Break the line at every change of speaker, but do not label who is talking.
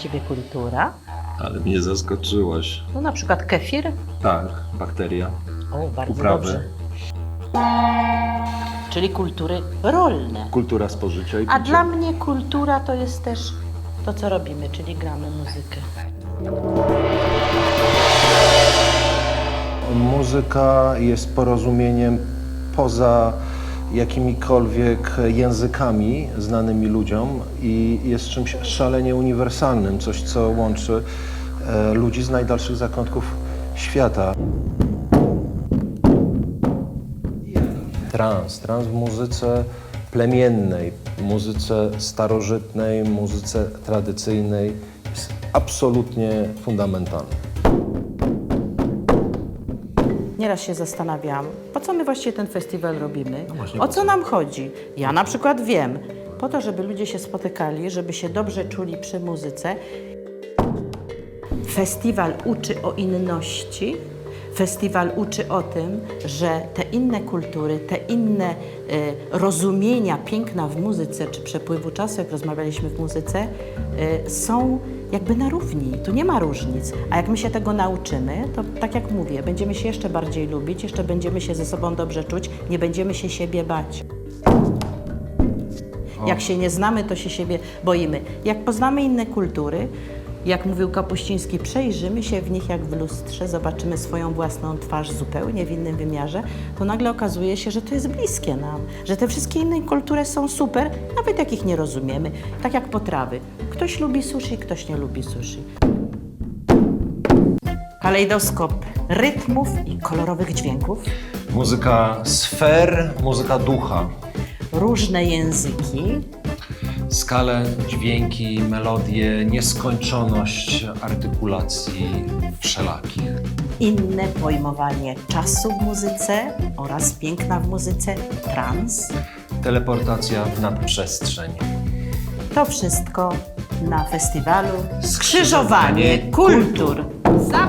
Ciebie kultura?
Ale mnie zaskoczyłaś.
No na przykład kefir?
Tak, bakteria.
O, bardzo
Uprawy.
dobrze. Czyli kultury rolne.
Kultura spożycia i
A
picia.
dla mnie kultura to jest też to, co robimy, czyli gramy muzykę.
Muzyka jest porozumieniem poza jakimikolwiek językami znanymi ludziom i jest czymś szalenie uniwersalnym, coś co łączy e, ludzi z najdalszych zakątków świata. Trans, trans w muzyce plemiennej, muzyce starożytnej, muzyce tradycyjnej jest absolutnie fundamentalny.
Nieraz się zastanawiam, po co my właściwie ten festiwal robimy?
właśnie
o
po
co nam chodzi? Ja na przykład wiem. Po to, żeby ludzie się spotykali, żeby się dobrze czuli przy muzyce. Festiwal uczy o inności. Festiwal uczy o tym, że te inne kultury, te inne y, rozumienia piękna w muzyce, czy przepływu czasu, jak rozmawialiśmy w muzyce, y, są jakby na równi. Tu nie ma różnic. A jak my się tego nauczymy, to tak jak mówię, będziemy się jeszcze bardziej lubić, jeszcze będziemy się ze sobą dobrze czuć, nie będziemy się siebie bać. Jak się nie znamy, to się siebie boimy. Jak poznamy inne kultury, jak mówił Kapuściński, przejrzymy się w nich jak w lustrze, zobaczymy swoją własną twarz zupełnie w innym wymiarze, to nagle okazuje się, że to jest bliskie nam, że te wszystkie inne kultury są super, nawet jak ich nie rozumiemy. Tak jak potrawy. Ktoś lubi sushi, ktoś nie lubi sushi. Kalejdoskop rytmów i kolorowych dźwięków,
Muzyka sfer, muzyka ducha.
różne języki,
Skale, dźwięki, melodie, nieskończoność artykulacji wszelakich.
inne pojmowanie czasu w muzyce oraz piękna w muzyce, trans.
Teleportacja w nadprzestrzeń.
To wszystko na festiwalu Skrzyżowanie Kultur. Za